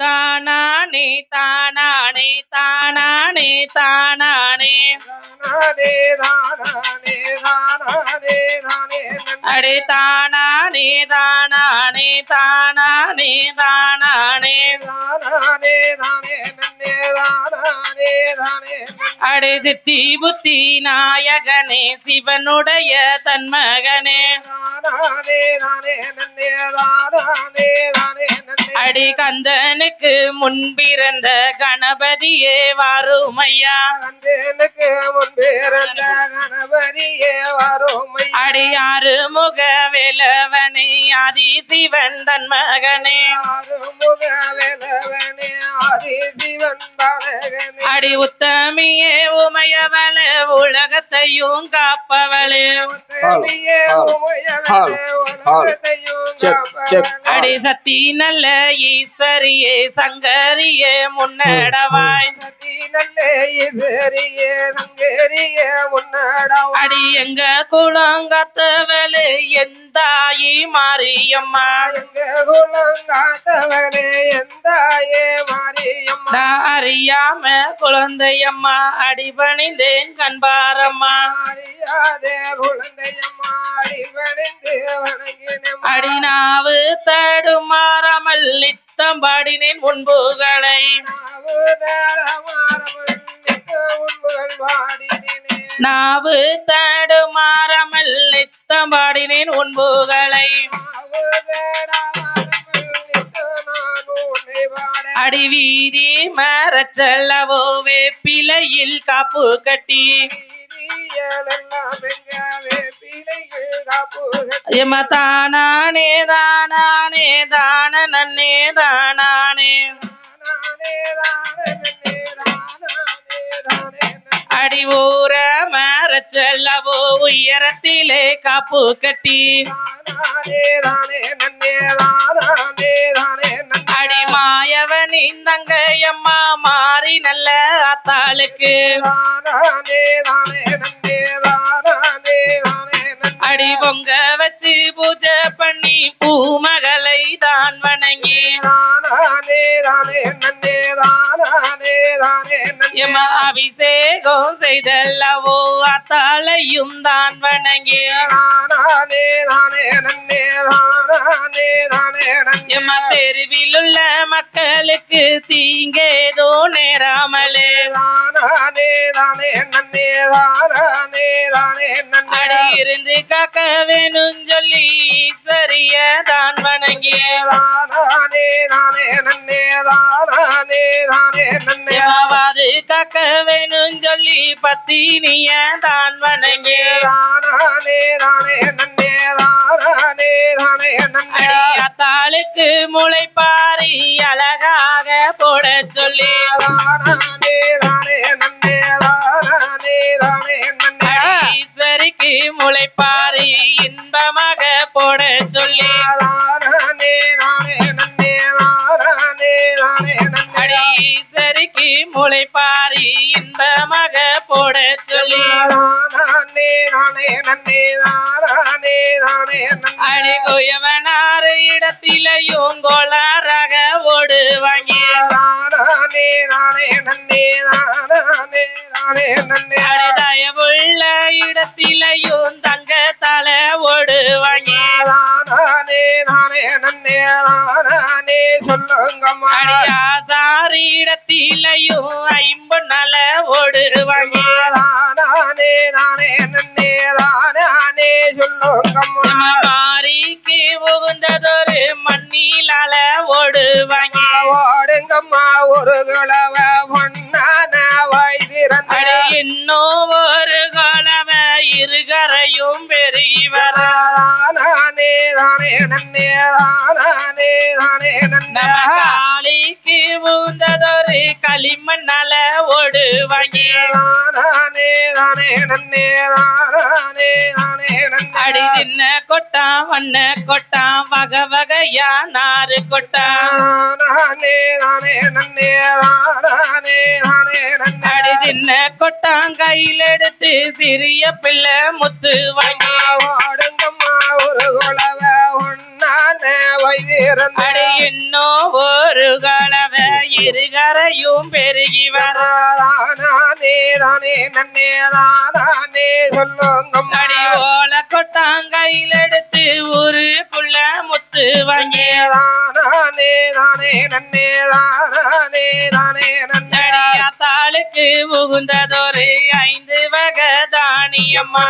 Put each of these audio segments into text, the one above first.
தானானே தானானே தானானே தானானே. தானே தானே தானே தானே அடே தானானே தானானே தானானே தானானே. தானே தானே நன்னே தானே தானே அடே சித்தி புத்தி நாயகனே சிவனுடைய தன்மகனே. அடி கந்தனுக்கு முன்பிறந்த கணபதியே வாருமையா. கந்தனுக்கு முன்பிறந்த கணபதியே வரும் அடியாறு முக வேலவனே ஆதி சிவன் தன் மகனே முக வேலவனே ஆதி சிவன் அடி உத்தமியே உமையவள உலகத்தையும் காப்பவளே. உத்தமியே உமையவளே உலகத்தையும் காப்பவளே. அடி சத்தி நல்ல ஈஸ்வரியே சங்கரியே முன்னடவாய். சதி நல்ல ஈஸ்வரியே சங்கரியே முன்னடவா அடி எங்க குளங்காத்தவளே எந்தாயி மாரியம்மா. எங்க குலங்காத்தவனே எந்தாயே மாரியம்மா. நான் அறியாம குழந்தையம்மா அடிபணிந்தேன் கண்பாரம்மா. அறியாதே குழந்தையம்மா அடிபணிந்து வணங்கினேன் அடிநாவு தடுமாறாமல் நித்தம் பாடினேன் முன்புகளை நாவு தாளமாரவள் நித்தம் பாடினேன் உன் நாவு அடிவீதி நித்த நான் மரச்சல்லவோ வேப்பிலையில் காப்பு கட்டி. தானே எங்க தானானே. தான நன்னே தானானே தானே தானே தானே தானே அடி ஊர மரச்சல்லவோ உயரத்திலே காப்பு கட்டி. தானே தானே நன்னே தானே தானே நன்னே. அடி மாயவனின் தங்கையம்மா மாறி நல்ல அத்தாளுக்கு அடி பொங்க வச்சு பூஜை பண்ணி பூமகளை தான் வணங்கி. தானே அபிஷேகம் செய்தல்லவோ அத்தாளையும் தான் வணங்கி தானே தானே நன்னே தானே தானே நன்னே. எம தெருவில் உள்ள மக்களுக்கு தீங்கேதோ நேராமலே. இருந்து காக்க வேணும் சொல்லி சரிய தான் வணங்கி தானே காக்க வேணும் சொல்லி பத்தினிய தான் வணங்கி. தானே தானே நன்னே தானே தானே நன்னே. அத்தாளுக்கு முளைப்பாரி அழகாக போட சொல்லி. தானே தானே நன்னே தானே தானே நன்னே. ஈஸ்வரிக்கு முளைப்பாரி இன்பமாக போட சொல்லி. முளைப்பாரி இன்பமாக போட சொல்லி. நன்னே தானே நன்னே. அடி குயவனாறு இடத்திலையும் கோளாறாக ஓடு வாங்கி. தானே தானே நன்னே தானே தானே நன்னே. தயவுள்ள இடத்திலையும் தங்க தலை ஓடு வாங்கி. தானே தானே நன்னே தானே சொல்லுங்கம்மா. அடியாசாரி இடத்திலையும் ஐம்பொன்னால ஓடு வாங்கி தானே தானே நன்னே தானே சொல்லுங்கம்மா. மாரிக்கு உகுந்ததொரு மண்ணிலால ஓடு வாங்கி ஓடுங்கம்மா ஒரு குளவ பொன்னான வைத்திருந்த அடி இன்னும் ஒரு கோலவ இருகரையும் பெருகி வர. தானே தானே நன்னே காளிக்கு உகுந்ததொரு களிமண்ணால ஓடு வாங்கி தானே தானே நன்னே தானே தானே நன்னே. அடி சின்ன கொட்டா வண்ண கொட்டா வகை வகையா நாறு கொட்டா. தானே தானே நன்னே தானே தானே நன்னே. அடி சின்ன கொட்டாங்கையில் எடுத்து சிறிய பிள்ளை முத்து வாங்கி அடி இன்னும் ஒரு கலவ இருகரையும் பெருகி வர. தானே தானே நன்னே தானே சொல்லுங்கம்மா. அடி ஓல கொட்டாங்கையில் எடுத்து ஊருக்குள்ள முத்து வாங்கி. தானே தானே நன்னே தானே தானே நன்னே. தாளுக்கு உகுந்ததொரு ஐந்து வகை தானியம்மா.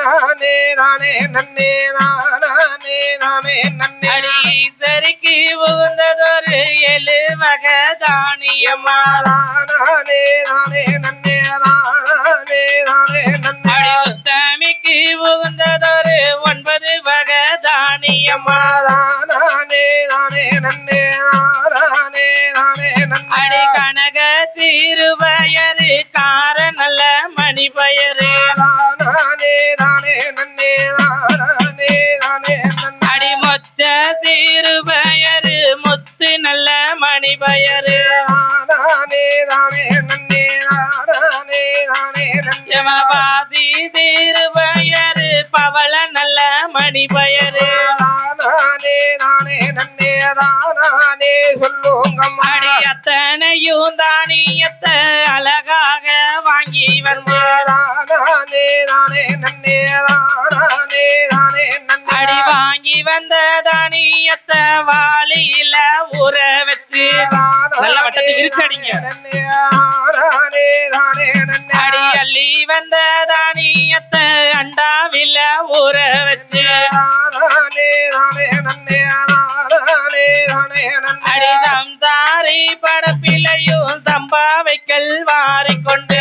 தானே தானே நன்னே தானே தானே நன்னே. அடி ஈசரிக்கு உகுந்ததொரு ஏழு வகை தானியம்மா தானே தானே நன்னே தானே தானே நன்னே. அடி உத்தமிக்கு உகுந்ததொரு ஒன்பது வகை தானியம்மா தானே தானே நன்னே தானே தானே நன்னே. அடி கனக சிறுபயரு கார நல்ல மணி பயரு தானே தானே நன்னே தானே பயரு தானே தானே நன்னே தானே தானே நன்னே யமபாசி சிறுபயரு பவள நல்ல மணி பயரு தானே தானே நன்னே தானே சொல்லுங்கம்மா. அத்தனையும் தானியத்தை அழகாக வாங்கி வந்து தானே தானே நன்னே தானே தானே நன்னே. அடி வாங்கி வந்த தானியத்தை வாளியில ஊற வச்சு. நல்ல வட்டத்தை விரிச்சு அடிங்க. தானே தானே நன்னே. அடி அள்ளி வந்த தானியத்தை அண்டாவில ஊற வச்சு. அடி சம்சாரி படப்பிலையும் சம்பாவைக்கல் வாரிக்கொண்டு.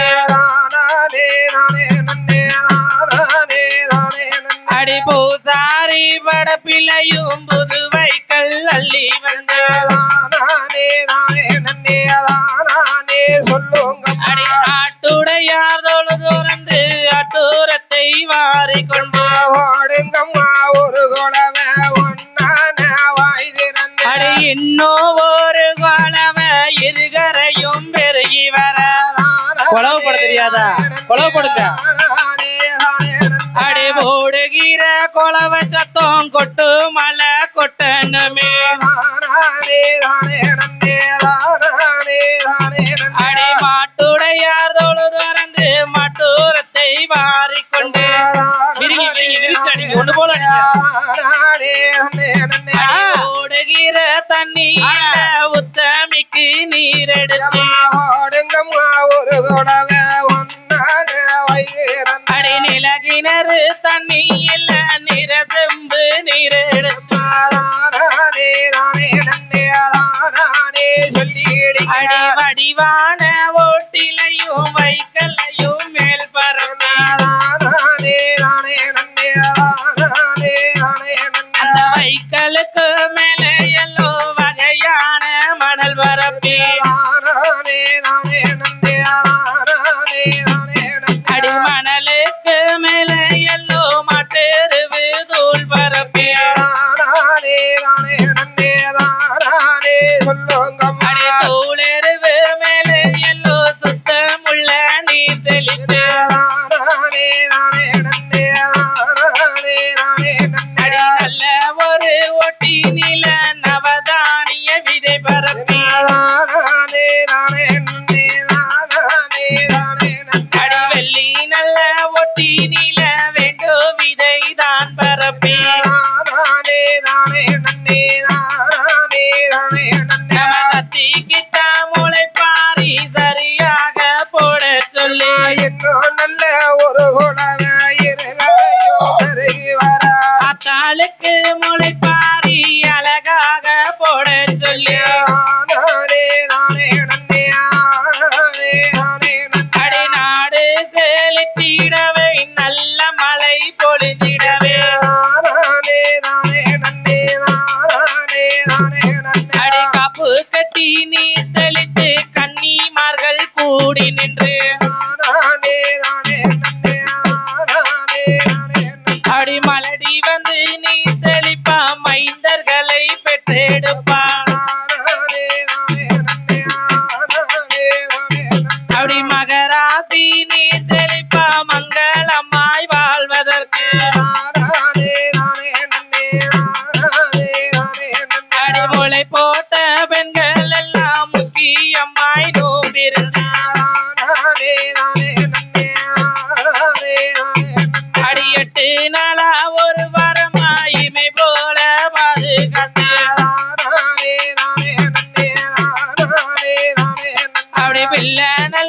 அடி பூசாரி படப்பிலையும் புதுவைக்கல் அள்ளி வந்து. தானே போடுங்க. அடி போடுகிற குழவ சத்தம் கொட்டு மலை கொட்டணுமே அடி மாட்டுடையார் தொழுதுறந்து மாட்டூரத்தை வாரிக்கொண்டு. விரிங்கி விரிங்கி விரிச்சு அடிங்க. ஒண்ணு போல ஓடுகிற தண்ணீர உத்தமிக்கு நீரெடுத்து ஒரு குடவ தண்ணி இல்ல நிறதெம்பு நீரெடுத்து அடி வடிவான ஓட்டிலையும் வைக்கல்லையும் மேல்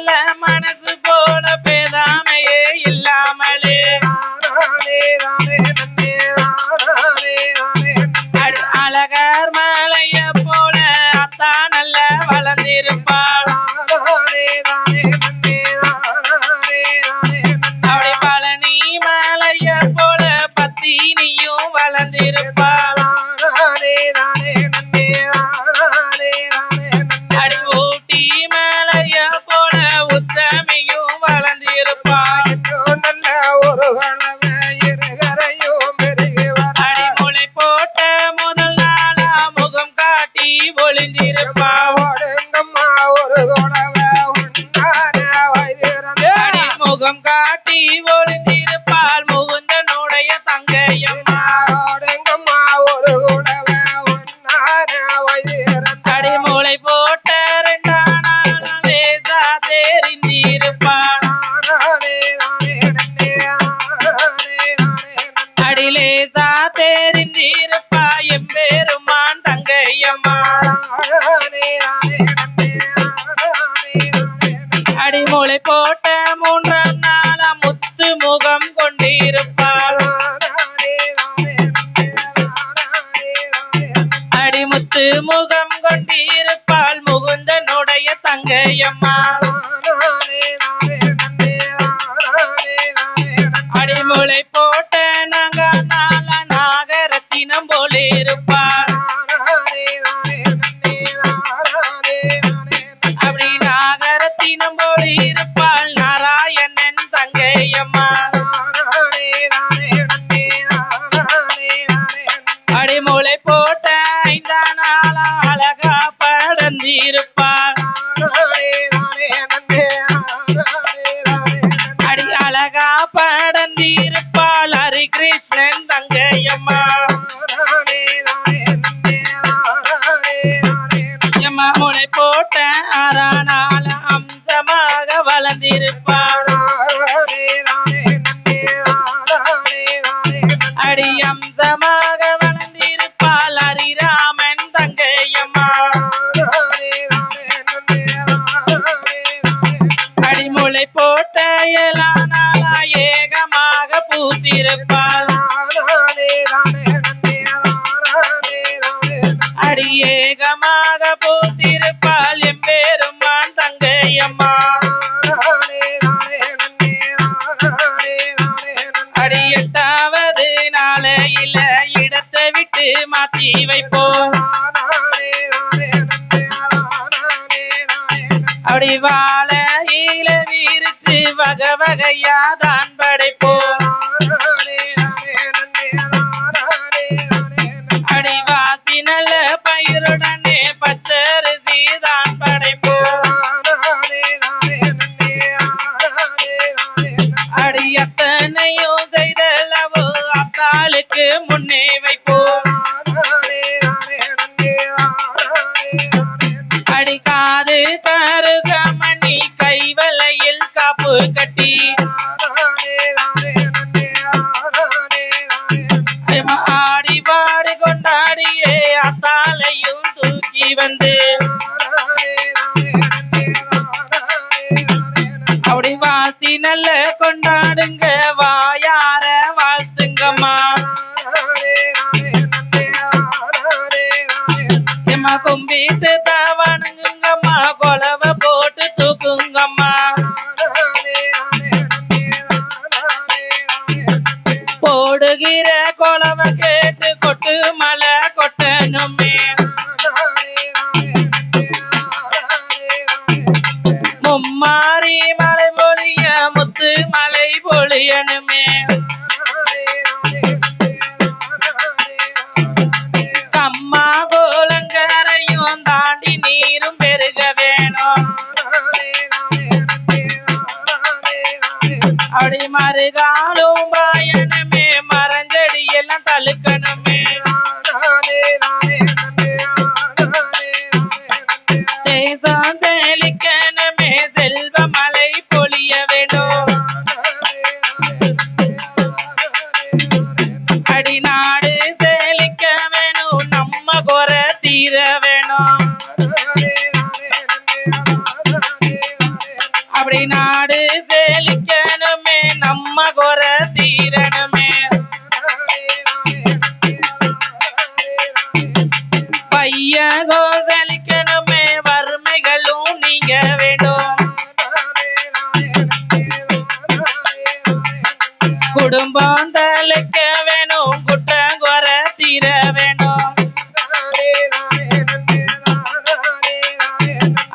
நல்ல மனசு போல பேதாமையே இல்லாமலே. அழகர் மலைய போல அத்தா நல்ல வளர்ந்திருப்பாள். little pa கோட்டை ஆறானால அம்சமாக வளர்ந்திருப்பார் கொண்டாடுங்க வா.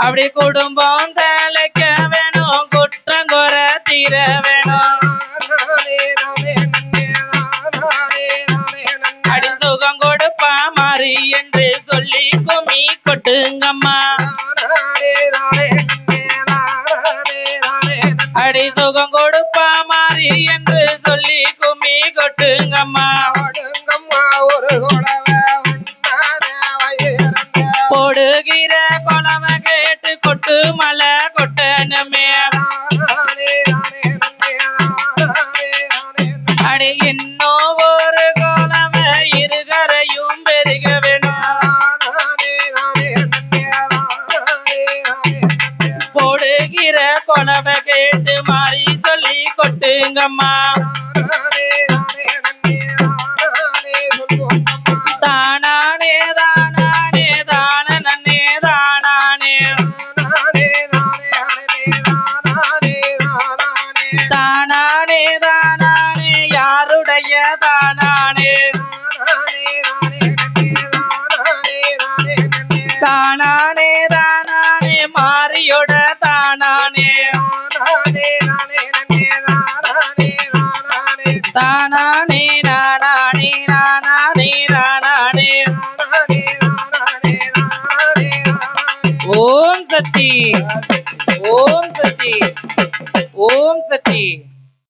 அப்படி குடும்பம் தலைக்க வேணும் குற்றம் குறை தீர வேணும். தானானே தானானே யாருடைய தானானே? தானானே தானானே மாரியோட தானானே. தானானே நானானே நானானே நானானே. ஓம் சக்தி ஓம் சக்தி. ஓம் சக்தி.